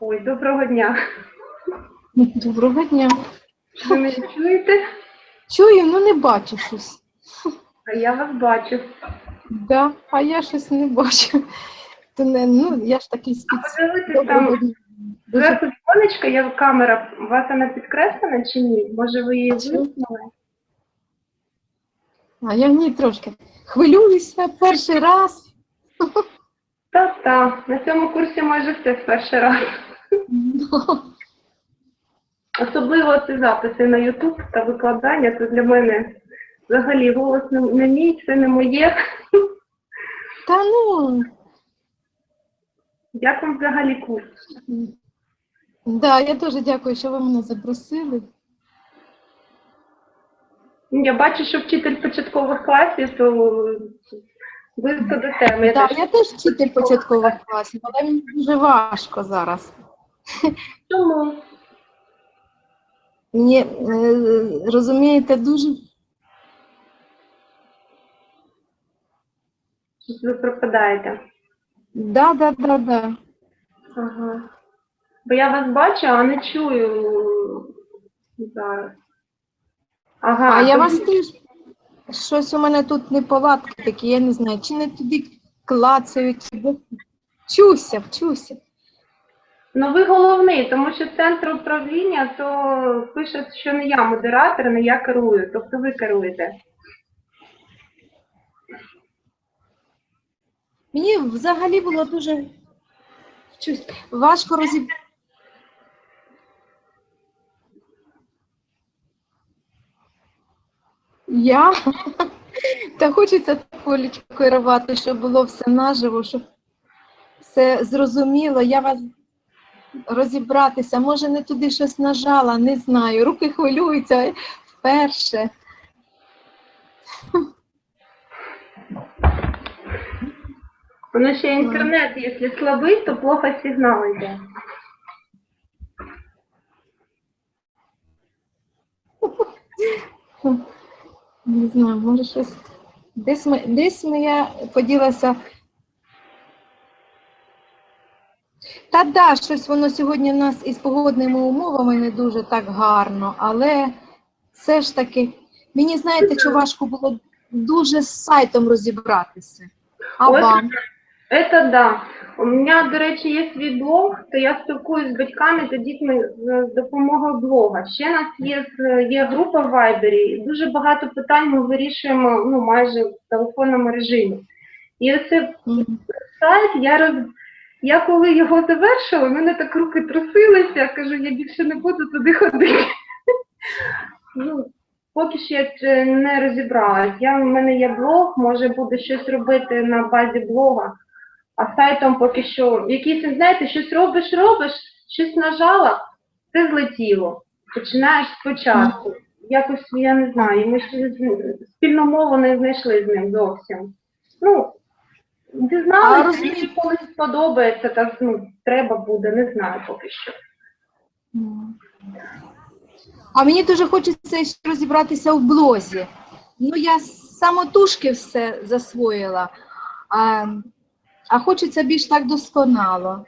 Ой, доброго дня. Доброго дня. Ви мене чуєте? Чую, ну не бачу щось. А я вас бачу. Да, а я щось не бачу. То не, ну, я ж такий спец. Подивитись Доброго там зверху віконечко, є камера. У вас вона підкреслена чи ні? Може ви її Чую. вимкнули? А я в ній трошки хвилююся перший раз. Та-та, на цьому курсі майже все в перший раз. Особливо ці записи на YouTube та викладання, це для мене взагалі голос не, мій, це не моє. Та ну, Як вам взагалі курс? да, я дуже дякую, що ви мене запросили. Я бачу, що вчитель початкових класів, то близько до теми. Я Так, теж- я теж вчитель початкових класів, але мені дуже важко зараз. Чому? Мені, е, розумієте, дуже Ви пропадаєте. да, да, да, да. Ага. Бо я вас бачу, а не чую зараз. Ага. А я вас теж щось у мене тут неполадки такі, я не знаю, чи не туди клацаю, чи. Вчуся, вчуся. Ну ви головний, тому що центр управління, то пише, що не я модератор, не я керую, тобто ви керуєте. Мені взагалі було дуже вчусь, важко розіб... Я? Та хочеться полічку керувати, щоб було все наживо, щоб все зрозуміло. Я вас розібратися. Може, не туди щось нажала, не знаю. Руки хвилюються вперше. Воно ще інтернет, якщо слабий, то плохо сигнал йде. Не знаю, може щось. Десь, ми, десь ми я поділася. Та да, щось воно сьогодні в нас із погодними умовами не дуже так гарно, але все ж таки, мені знаєте, що важко було дуже з сайтом розібратися. А вам? Це да. У мене, до речі, є свій блог, то я спілкуюсь з батьками та дітьми з з допомогою блога. Ще нас є, є група в Вайбері, дуже багато питань ми вирішуємо ну, майже в телефонному режимі. І оце сайт, я роз... я коли його завершила, мене так руки трусилися, я кажу, я більше не буду туди ходити. Ну, поки що я це не розібралась. Я, у мене є блог, може буде щось робити на базі блога, а сайтом поки що, якийсь, знаєте, щось робиш, робиш, щось нажала, це злетіло. Починаєш спочатку. Якось, я не знаю, ми ще спільну мову не знайшли з ним зовсім. Ну, дізналися, якщо колись сподобається, так ну, треба буде, не знаю поки що. А мені дуже хочеться ще розібратися в блозі. Ну, я самотужки все засвоїла, а, а хочеться більш так досконало.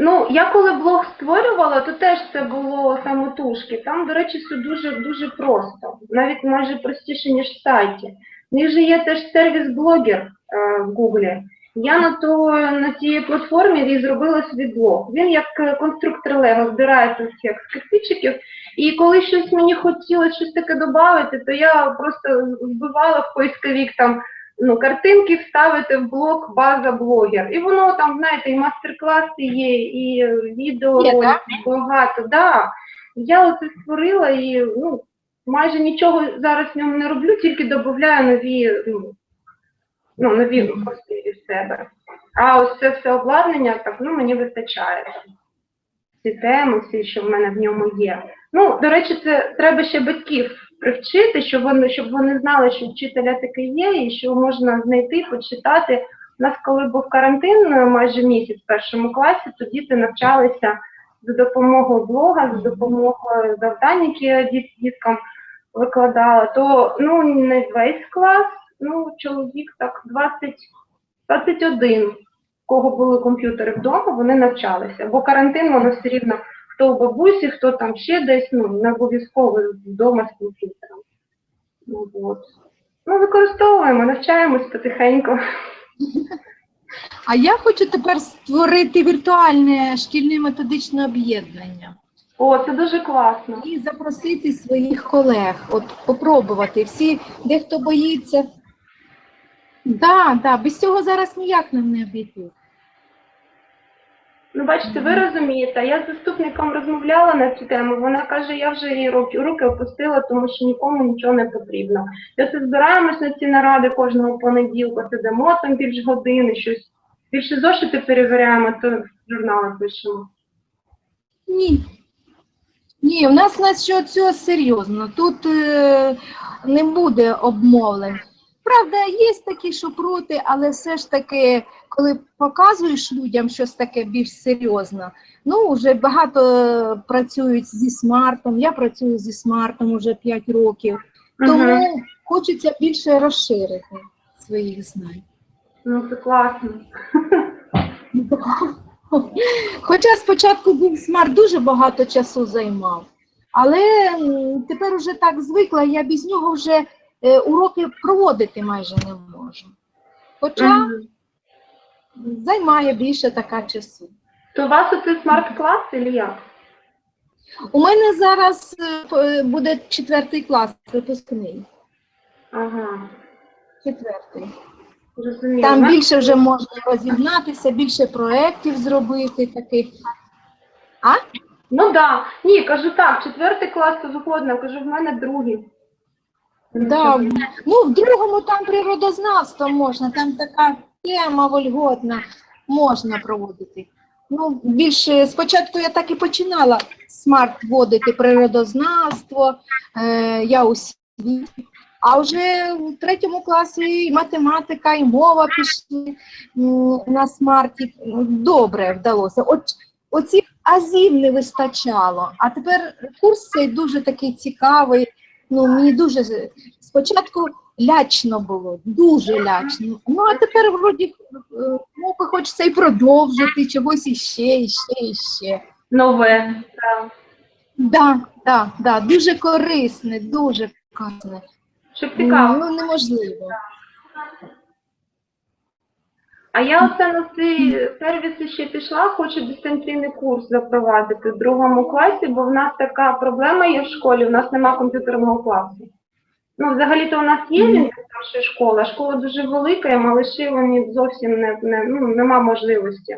Ну, я коли блог створювала, то теж це було самотужки. Там, до речі, все дуже-дуже просто. Навіть майже простіше, ніж в сайті. В них же є теж сервіс-блогер е, в Гуглі. Я на, то, на тій платформі і зробила свій блог. Він як е, конструктор Лего збирається всіх скрипичиків. І коли щось мені хотілося щось таке додати, то я просто вбивала в поисковик там ну, картинки вставити в блог база блогер. І воно там, знаєте, і мастер-класи є, і відео Є, так? багато. Да. Я оце створила і ну, майже нічого зараз в ньому не роблю, тільки додаю нові, ну, ну, нові пости в себе. А ось це все обладнання, так, ну, мені вистачає. Ці теми, всі, що в мене в ньому є. Ну, до речі, це треба ще батьків привчити, щоб вони, щоб вони знали, що вчителя таке є, і що можна знайти, почитати. У нас, коли був карантин е, майже місяць в першому класі, то діти навчалися за допомогою блога, за допомогою завдань, які я діт- діткам викладала, то ну не весь клас, ну чоловік так 20, 21 кого були комп'ютери вдома, вони навчалися. Бо карантин, воно все рівно хто у бабусі, хто там ще десь, ну, не обов'язково вдома з комп'ютером. Ну, от. ну, використовуємо, навчаємось потихеньку. А я хочу тепер створити віртуальне шкільне методичне об'єднання О, це дуже класно. і запросити своїх колег, от попробувати. Всі, дехто боїться. Да, да, без цього зараз ніяк нам не обійти. Ну, бачите, ви розумієте, я з заступником розмовляла на цю тему. Вона каже, я вже її руки, руки опустила, тому що нікому нічого не потрібно. Це збираємось на ці наради кожного понеділка, сидимо там більш години, щось більше зошити перевіряємо, то журнали пишемо. Ні. Ні, у нас на що цього серйозно. Тут е, не буде обмовлень. Правда, є такі, що проти, але все ж таки, коли показуєш людям щось таке більш серйозне, ну вже багато працюють зі смартом. Я працюю зі смартом вже 5 років, тому Мгм. хочеться більше розширити своїх знань. Ну, це класно. Хоча спочатку був смарт дуже багато часу займав, але тепер уже так звикла, я без нього вже уроки проводити майже не можу. Хоча займає більше така часу. То у вас оце смарт-клас чи як? У мене зараз е, буде четвертий клас, випускний. Ага, Четвертий. розумію. Там більше вже можна розігнатися, більше проєктів зробити таких. А? Ну так. Да. Ні, кажу так, четвертий клас то згодна, кажу, в мене другий. Да, ну, в другому там природознавство можна, там така тема вольготна, можна проводити. Ну, більше спочатку я так і починала смарт вводити природознавство, е, я у світі, а вже в третьому класі і математика, і мова пішли на смарті. Добре вдалося. От, оці азів не вистачало, а тепер курс цей дуже такий цікавий. Ну, мені дуже спочатку лячно було, дуже лячно. Ну, а тепер вроді е, ну, хочеться і продовжити чогось іще, іще, іще. Нове. Так. Да, да, да, дуже корисне, дуже корисне. Щоб цікаво. Ну, неможливо. А я оце на ці сервіси ще пішла, хочу дистанційний курс запровадити в другому класі, бо в нас така проблема є в школі, в нас нема комп'ютерного класу. Ну, взагалі-то у нас є він старшої школи, школа дуже велика, і малиші вони зовсім не, не ну, нема можливості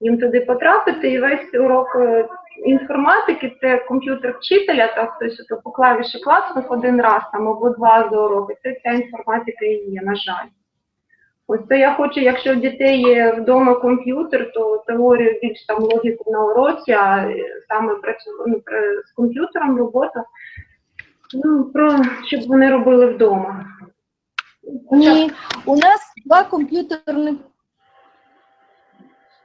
їм туди потрапити. І весь урок е, інформатики це комп'ютер вчителя, та хтось ото по клавіші класнув один раз там або два за уроки. Це ця інформатика і є, на жаль. Ось це я хочу, якщо в дітей є вдома комп'ютер, то теорію більш там логіку на уроці, а е, саме працю, ну, з комп'ютером робота, ну, про, щоб вони робили вдома. Ні, у нас два комп'ютерних.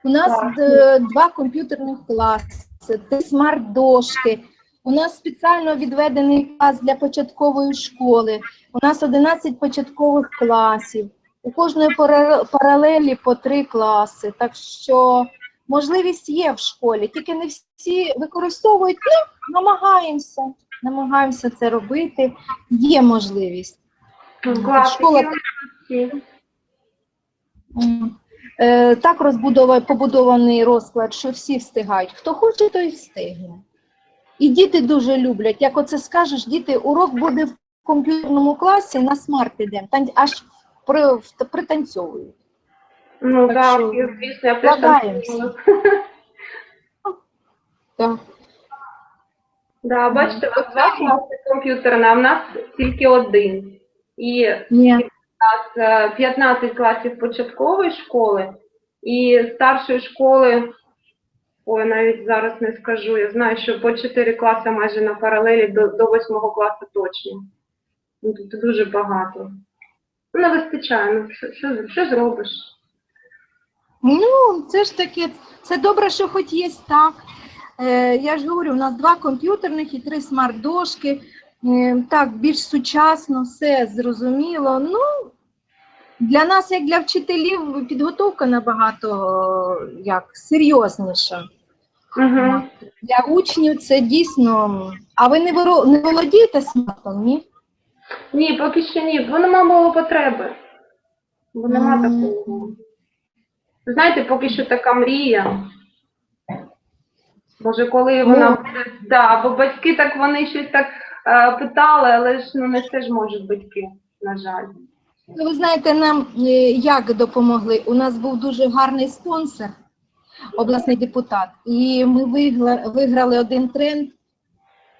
У нас Класно. е, два комп'ютерних класи, три смарт-дошки. У нас спеціально відведений клас для початкової школи. У нас 11 початкових класів. У кожної паралелі по три класи. Так що можливість є в школі, тільки не всі використовують. Ну, намагаємося, намагаємося це робити. Є можливість. ну, школа-. Е, Так розбудова- побудований розклад, що всі встигають. Хто хоче, той встигне. І діти дуже люблять. Як оце скажеш, діти, урок буде в комп'ютерному класі, на смарт ідемо, аж при, пританцьовують. Ну Так так, що звісно, я сиділа. Так. Да, бачите, у вас комп'ютерна, а в нас тільки один. І Ні. У нас е, 15 класів початкової школи і старшої школи, ой, навіть зараз не скажу, я знаю, що по 4 класи майже на паралелі до, до 8 класу точно. Ну, Тут дуже багато. Ну, не вистачає, ну, що, що, що зробиш? Ну, це ж таке, це добре, що хоч є так. Е, я ж говорю, у нас два комп'ютерних і три смарт-дошки. Е, так, більш сучасно, все зрозуміло. Ну, Для нас, як для вчителів, підготовка набагато як серйозніша. Угу. Для учнів це дійсно. А ви не, володієте смартом, ні? Ні, поки що ні, бо нема було потреби. Бо нема Мгм. такого. Знаєте, поки що така мрія. Може, коли вона Ну. буде, да, бо батьки так вони щось так е, питали, але ж ну не все ж можуть батьки, на жаль. Ну, Ви знаєте, нам е, як допомогли? У нас був дуже гарний спонсор, обласний депутат, і ми вигла- виграли один тренд,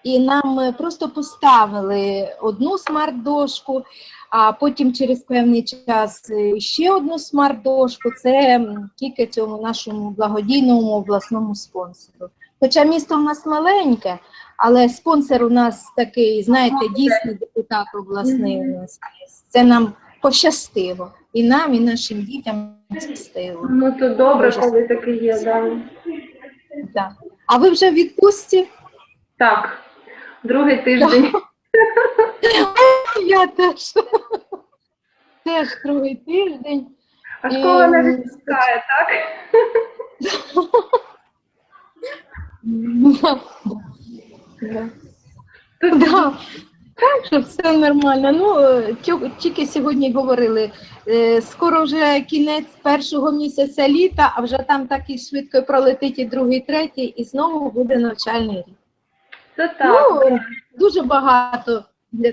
і нам е, просто поставили одну смарт-дошку, а потім через певний час е, ще одну смарт-дошку. Це тільки цьому нашому благодійному обласному спонсору. Хоча місто в нас маленьке, але спонсор у нас такий, знаєте, дійсний депутат обласний у нас. Це нам пощастило. І нам, і нашим дітям пощастило. Ну то добре, коли таке є, да. Да. А ви вже в відпустці? Так, другий тиждень. Я теж. Теж другий тиждень. А школа не Ем, відпускає, так? Так що все нормально. Ну, е, тільки сьогодні говорили, е, скоро вже кінець першого місяця літа, а вже там так і швидко пролетить і другий, третій, і знову буде навчальний рік. Це так. Ну, дуже багато для,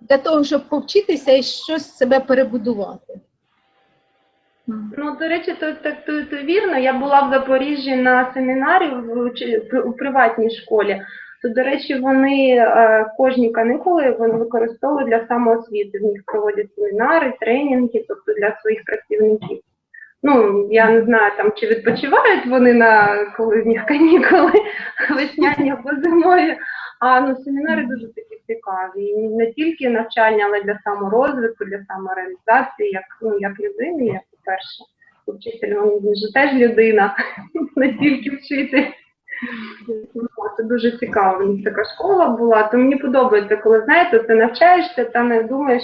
для того, щоб повчитися і щось себе перебудувати. Ну, до речі, то, так, то, то вірно. Я була в Запоріжжі на семінарі в, у приватній школі. То, до речі, вони е, кожні канікули вони використовують для самоосвіти. В них проводять семінари, тренінги, тобто для своїх працівників. Ну, я не знаю, там чи відпочивають вони на коли в них канікули весняні або зимові. А ну семінари дуже такі цікаві. І не тільки навчання, але для саморозвитку, для самореалізації, як ну як людини, як по-перше, вчитель він ж теж людина, не тільки вчитель. Ну, Це дуже цікаво. У них така школа була. То мені подобається, коли знаєте, ти навчаєшся та не думаєш,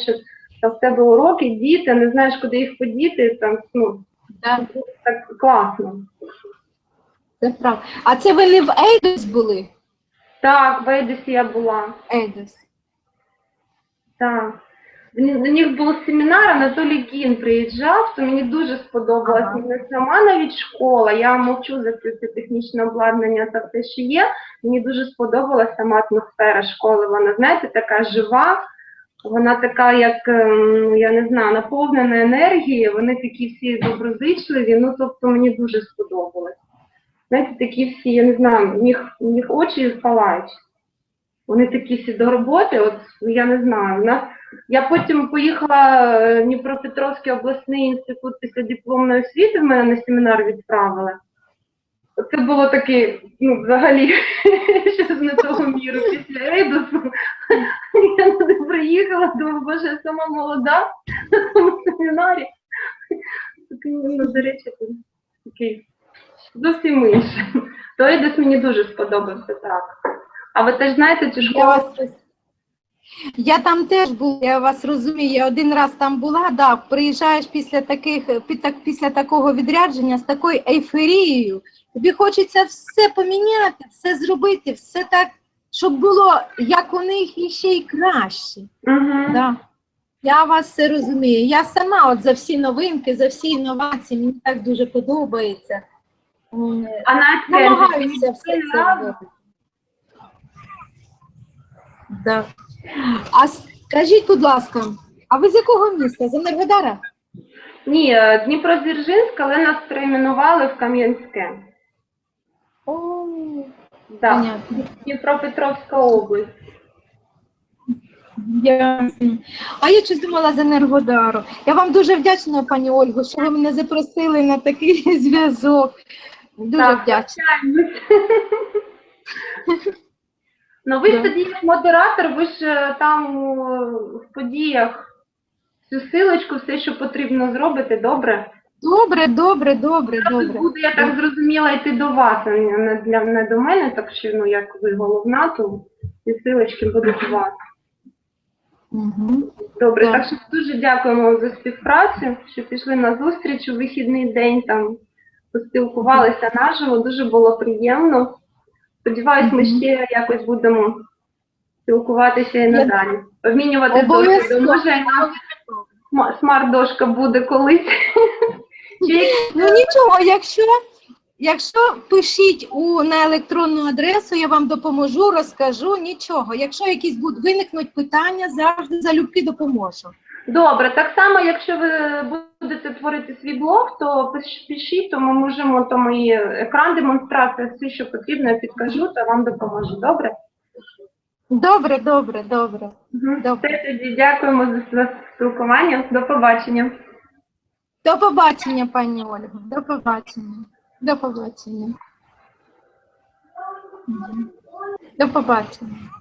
що в тебе уроки, діти, не знаєш, куди їх подіти. Там ну Так, так класно. це правда. А це ви не в Ейдос були? Так, в Ейдесі я була. Ейдос. Так. До них- був семінар, Анатолій Кін приїжджав, то мені дуже сподобалось. Ага. Не сама навіть школа, я мовчу за це, це технічне обладнання та все, що є. Мені дуже сподобалася сама атмосфера школи. Вона, знаєте, така жива, вона така, як, ем, я не знаю, наповнена енергією, вони такі всі доброзичливі, ну тобто мені дуже сподобалось. Знаєте, такі всі, я не знаю, в них очі палають. Вони такі всі до роботи, от я не знаю. Нас я потім поїхала е, в Дніпропетровський обласний інститут після дипломної освіти, в мене на семінар відправили. Це було таке, ну, взагалі, щось не того міру після Ейдосу. Я туди приїхала, думаю, боже, я сама молода на тому семінарі. Ну, до речі, такий зовсім інший. То Ейдос мені дуже сподобався так. А ви теж знаєте цю Я, вас... я там теж була, я вас розумію, я один раз там була, да, приїжджаєш після таких, пі- так- після такого відрядження з такою ейфорією. Тобі хочеться все поміняти, все зробити, все так, щоб було як у них і ще й краще. Угу. Да. Я вас все розумію. Я сама от за всі новинки, за всі інновації, мені так дуже подобається. А Намагаюся все це робити. Да. А скажіть, будь ласка, а ви з якого міста? З Енергодара? Ні, е, Дніпродзержинськ, але нас перейменували в Кам'янське. Так, понятно. Дніпропетровська область. Ясно. А я щось думала з Енергодару. Я вам дуже вдячна, пані Ольго, що ви мене запросили на такий зв'язок. Дуже Так, вдячна. Ну, ви ж тоді як модератор, ви ж е, там в подіях всю силочку, все, що потрібно зробити, добре? Добре, добре, добре, добре. Буду, я так зрозуміла, йти до вас, а не, для, не до мене, так що, ну, як ви головна, то ці силочки будуть у вас. Угу. Добре, Так. так що дуже дякуємо за співпрацю, що пішли на зустріч у вихідний день, там поспілкувалися наживо, дуже було приємно. Сподіваюсь, ми ще якось будемо спілкуватися і надалі. Обмінювати досвідом. Може, смарт-дошка буде колись. Ну нічого, якщо, якщо пишіть у, на електронну адресу, я вам допоможу, розкажу, нічого. Якщо якісь будуть виникнуть питання, завжди залюбки допоможу. Добре, так само, якщо ви будете творити свій блог, то пишіть, то ми можемо там і екран демонстрація, все, що потрібно, я підкажу, та вам допоможу. Добре? Добре, добре, добре. Мгм. Добре. Все, тоді дякуємо за спілкування. До побачення. До побачення, пані Ольга. До побачення. До побачення. До побачення.